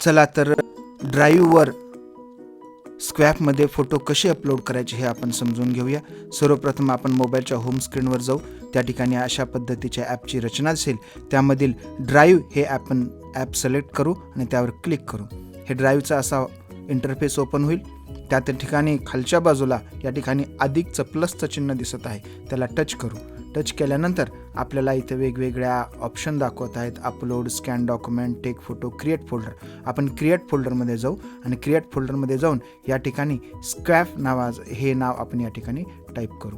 चला तर ड्राईव्हवर स्क्वॅपमध्ये फोटो कसे अपलोड करायचे हे आपण समजून घेऊया. सर्वप्रथम आपण मोबाईलच्या होम स्क्रीनवर जाऊ. त्या ठिकाणी अशा पद्धतीच्या ॲपची रचना असेल त्यामधील ड्राईव्ह हे आपण ॲप सिलेक्ट करू आणि त्यावर क्लिक करू. हे ड्राईव्हचा असा इंटरफेस ओपन होईल. त्या त्या ठिकाणी खालच्या बाजूला या ठिकाणी अधिकचं प्लसचं चिन्ह दिसत आहे. त्याला टच करू. टच केल्यानंतर आपल्याला इथे वेगवेगळ्या ऑप्शन दाखवत आहेत. Upload scan document take photo create folder आपण क्रिएट फोल्डरमध्ये जाऊ आणि क्रिएट फोल्डरमध्ये जाऊन या ठिकाणी स्क्रॅफ नावाज हे नाव आपण या ठिकाणी टाईप करू.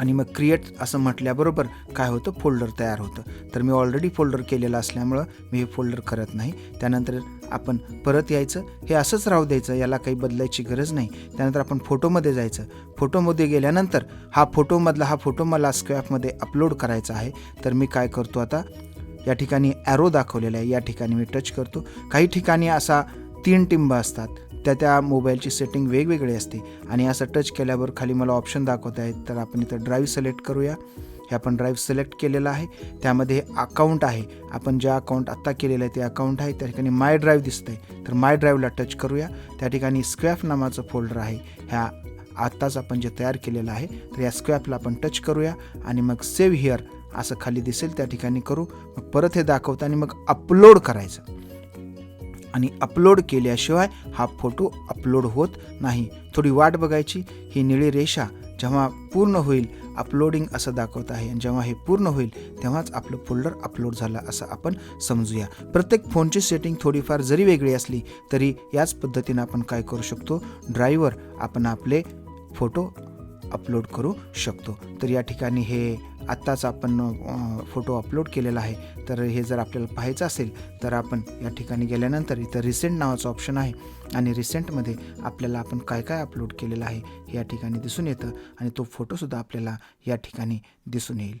आणि मग क्रिएट असं म्हटल्याबरोबर काय होतं? फोल्डर तयार होतं. तर मी ऑलरेडी फोल्डर केलेलं असल्यामुळं मी हे फोल्डर करत नाही. त्यानंतर आपण परत यायचं. हे असंच राहू द्यायचं. याला काही बदलायची गरज नाही. त्यानंतर आपण फोटोमध्ये जायचं. फोटोमध्ये गेल्यानंतर हा फोटोमधला हा फोटो मला स्क्रॅपमध्ये अपलोड करायचा आहे. तर मी काय करतो आता? या ठिकाणी ॲरो दाखवलेला आहे. या ठिकाणी मी टच करतो. काही ठिकाणी असा तीन टिंब असतात. त्या त्या मोबाईलची सेटिंग वेगवेगळी असते. आणि असं टच केल्यावर खाली मला ऑप्शन दाखवत आहेत. तर आपण इथं ड्राईव्ह सिलेक्ट करूया. हे आपण ड्राईव्ह सिलेक्ट केलेलं आहे. त्यामध्ये अकाउंट आहे. आपण ज्या अकाउंट आत्ता केलेलं आहे ते अकाउंट आहे. त्या ठिकाणी माय ड्राईव्ह आहे तर माय ड्राईव्हला टच करूया. त्या ठिकाणी स्क्वॅफ नावाचं फोल्डर आहे. ह्या आत्ताच आपण जे तयार केलेलं आहे तर या स्क्रॅपला आपण टच करूया. आणि मग सेव्ह हिअर असं खाली दिसेल. त्या ठिकाणी करू. मग परत हे दाखवतं आणि मग अपलोड करायचं. आणि अपलोड केल्याशिवाय हा फोटो अपलोड होत नाही. थोडी वाट बघायची. ही निळी रेषा जेव्हा पूर्ण होईल अपलोडिंग असं दाखवत आहे. आणि जेव्हा हे पूर्ण होईल तेव्हाच आपलं फोल्डर अपलोड झालं असं आपण समजूया. प्रत्येक फोनची सेटिंग थोडीफार जरी वेगळी असली तरी याच पद्धतीनं आपण काय करू शकतो? ड्रायव्हर आपण आपले फोटो अपलोड करू शकतो. तर या ठिकाणी हे आत्ताच आपण फोटो अपलोड केलेला आहे. तर हे जर आपल्याला पाहायचं असेल तर आपण या ठिकाणी गेल्यानंतर इथं रिसेंट नावाचं ऑप्शन आहे. आणि रिसेंटमध्ये आपल्याला आपण काय काय अपलोड केलेलं आहे हे या ठिकाणी दिसून येतं. आणि तो फोटोसुद्धा आपल्याला या ठिकाणी दिसून येईल.